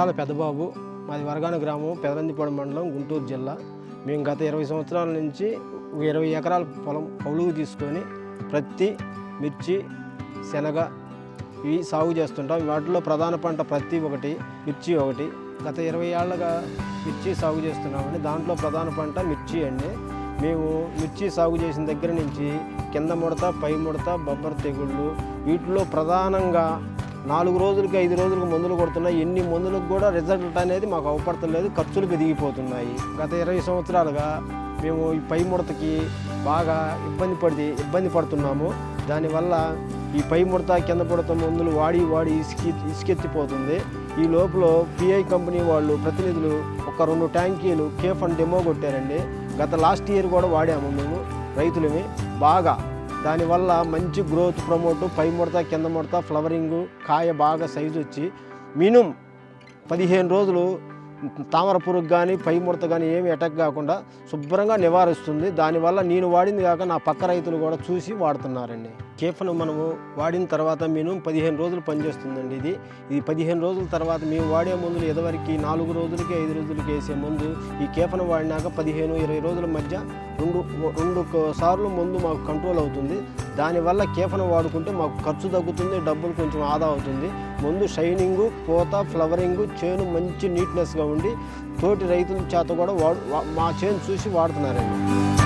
పేరాల పెద్దబాబు మాది వరగాన గ్రామం పెదరందిపాడు మండలం గుంటూరు జిల్లా. మేము గత ఇరవై సంవత్సరాల నుంచి ఇరవై ఎకరాల పొలం కౌలుకు తీసుకొని ప్రత్తి మిర్చి శనగ ఇవి సాగు చేస్తుంటాం. వాటిలో ప్రధాన పంట ప్రత్తి ఒకటి మిర్చి ఒకటి. గత ఇరవై ఏళ్ళగా మిర్చి సాగు చేస్తున్నామండి. దాంట్లో ప్రధాన పంట మిర్చి అండి. మేము మిర్చి సాగు చేసిన దగ్గర నుంచి కింద ముడత పై ముడత బొబ్బర తెగుళ్ళు వీటిలో ప్రధానంగా నాలుగు రోజులకి ఐదు రోజులకు మందులు కొడుతున్నాయి. ఎన్ని మందులకు కూడా రిజల్ట్ అనేది మాకు అవపడతలేదు. ఖర్చులు పెరిగిపోతున్నాయి. గత ఇరవై సంవత్సరాలుగా మేము ఈ పై ముడతకి బాగా ఇబ్బంది పడి ఇబ్బంది పడుతున్నాము. దానివల్ల ఈ పై ముడత కింద ముడత మందులు వాడి వాడి ఇసుకి ఇసుకెత్తిపోతుంది. ఈ లోపల పిఐ కంపెనీ వాళ్ళు ప్రతినిధులు ఒక రెండు ట్యాంకీలు కేఫ్ అండ్ డెమో కొట్టారండి. గత లాస్ట్ ఇయర్ కూడా వాడాము మేము రైతులమే బాగా దానివల్ల మంచి గ్రోత్ ప్రమోట్ పై ముడత కింద ముడత ఫ్లవరింగ్ కాయ బాగా సైజు వచ్చి మినిమం పదిహేను రోజులు తామర పురుగు కానీ పై ముడత కానీ ఏమి అటాక్ కాకుండా శుభ్రంగా నివారిస్తుంది. దానివల్ల నేను వాడింది కాక నా పక్క రైతులు కూడా చూసి వాడుతున్నారండి. కేఫ్ను మనము వాడిన తర్వాత మేము పదిహేను రోజులు పనిచేస్తుందండి ఇది. ఇది పదిహేను రోజుల తర్వాత మేము వాడే మందులు ఎదవరికి నాలుగు రోజులకి ఐదు రోజులకి వేసే మందు. ఈ కేఫ్ను వాడినాక పదిహేను ఇరవై రోజుల మధ్య రెండు రెండు సార్లు మందు మాకు కంట్రోల్ అవుతుంది. దానివల్ల కేఫ్ను వాడుకుంటే మాకు ఖర్చు తగ్గుతుంది డబ్బులు కొంచెం ఆదా అవుతుంది. ముందు షైనింగు పూత ఫ్లవరింగు చేను మంచి నీట్నెస్గా ఉండి తోటి రైతుల చేత కూడా వాడు మా చేను చూసి వాడుతున్నారండి.